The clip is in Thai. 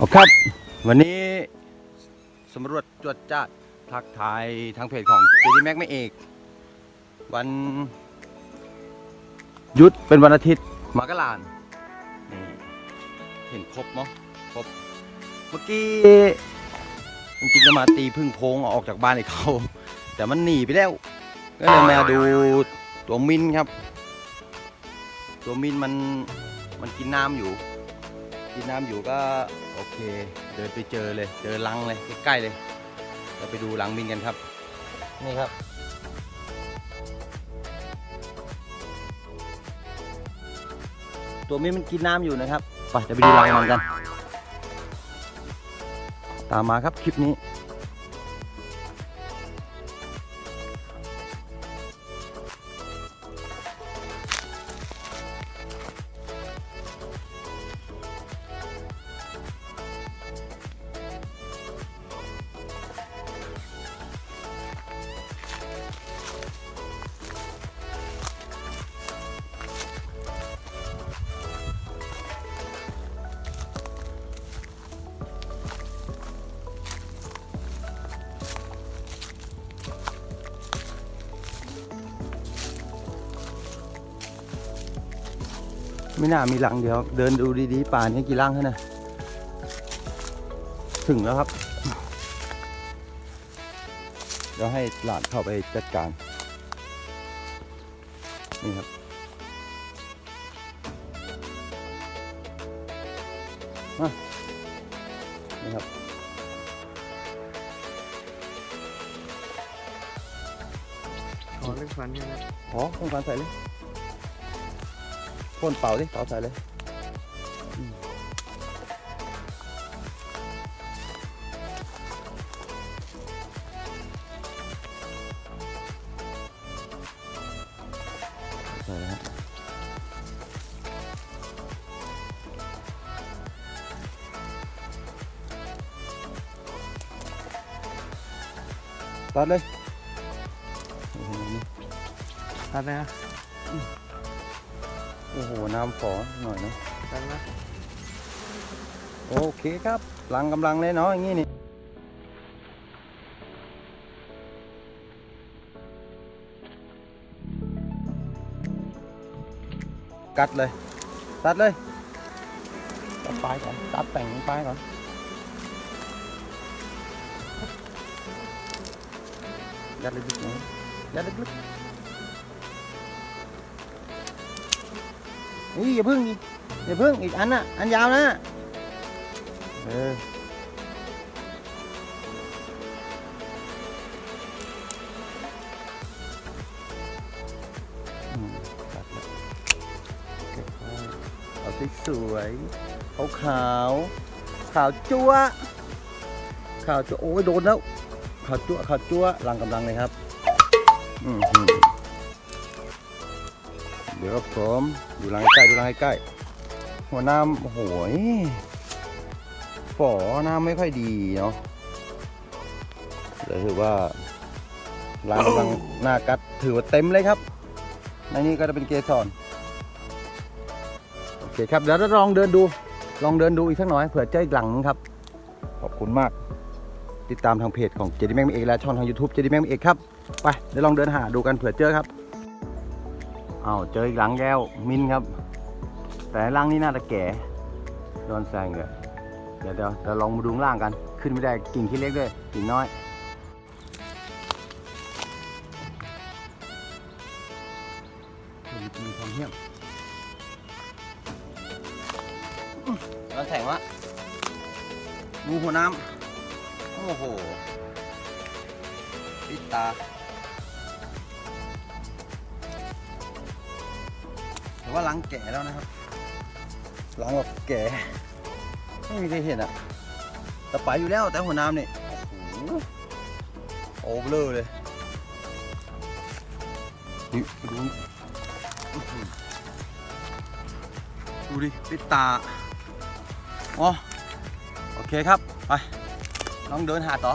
ครับ วันนี้สำรวจจวดจ้าดทักทายทางเพจของเจดีแม็กไม่เอก วันหยุดเป็นวันอาทิตย์มากลานนี่เห็นครบมั้งครบเมื่อกี้จริงๆจะมาตีพึ่งโพงเอาออกจากบ้านไอ้เขา แต่มันหนีไปแล้ว ก็เลยมาดูตัวมินครับ ตัวมินมันมันกินน้ำอยู่ กินน้ำอยู่ก็ โอเค เดินไปเจอเลย เจอรังเลยใกล้ๆเลย เราไปดูรังมินกันครับ นี่ครับ ตัวมินมันกินน้ำอยู่นะครับ ไปจะไปดูรังมันกัน ตามมาครับคลิปนี้ ไม่น่ามีรังเดียว เดินดูดีๆป่านี้กี่รังเท่านะถึงแล้วครับ เดี๋ยวให้หลานเข้าไปจัดการ นี่ครับมานี่ครับ ขอเรื่องฟันใช่ไหมขอต้องการใส่เลย พ่นเป่าดิเป่าใส่เลยอืมใส่เลยครับตัดเลยโอ้โหนี่ตัดนะโอ้โห น้ำฝอหน่อยนะตัดนะ โอเคครับหลังกำลังเลยเนาะอย่างงี้นี่กัดเลยตัดเลยตัดปลายก่อนตัดแต่งปลายก่อนยัดลึกๆหน่อยยัดลึกๆ นี่อย่าพึ่งดิอย่าพึ่งอีกอันน่ะ อันยาวนะเออเอาสวยขาวขาวขาวจั๊วขาวจั๊วโอ้ยโดนแล้วขาวจั๊วขาวจั๊วรังกำลังเลยครับ อือหือ เดี๋ยวครับผมดูรังใกล้ดูรังใกล้หัวน้ำโอ้โหฝอน้ำไม่ค่อยดีเนาะเลยถือว่าร้านกำลังหน้ากัดถือว่าเต็มเลยครับในนี้ก็จะเป็นเกสรโอเคครับเดี๋ยวเราลองเดินดู ลองเดินดูอีกสักหน่อยเผื่อเจออีกหลังนึงครับ ขอบคุณมาก ติดตามทางเพจของเจดีแมงเอกและช่องทาง YouTube เจดีแมงเอกครับ ไปเดี๋ยวลองเดินหาดูกันเผื่อเจอครับ อ้าวเจออีกหลังแก้วมินครับ แต่หลังนี้น่าจะแก่โดนแซงเลยเดี๋ยวเดี๋ยวเราลองมาดูข้างล่างกัน ขึ้นไม่ได้กิ่งที่เล็กด้วยกิ่งน้อยมีความเหี้ยมร้อนแสงวะงูหัวน้ำโอ้โหปิดตา แต่ว่าหลังแก่แล้วนะครับหลังแบบแก่ไม่มีใครเห็นอะแต่ไปอยู่แล้วแต่หัวน้ำนี่โอ้โหโอเบลอเลยนี่ดูดูดิปิดตาอ๋อโอเคครับ ไปลองเดินหาต่อ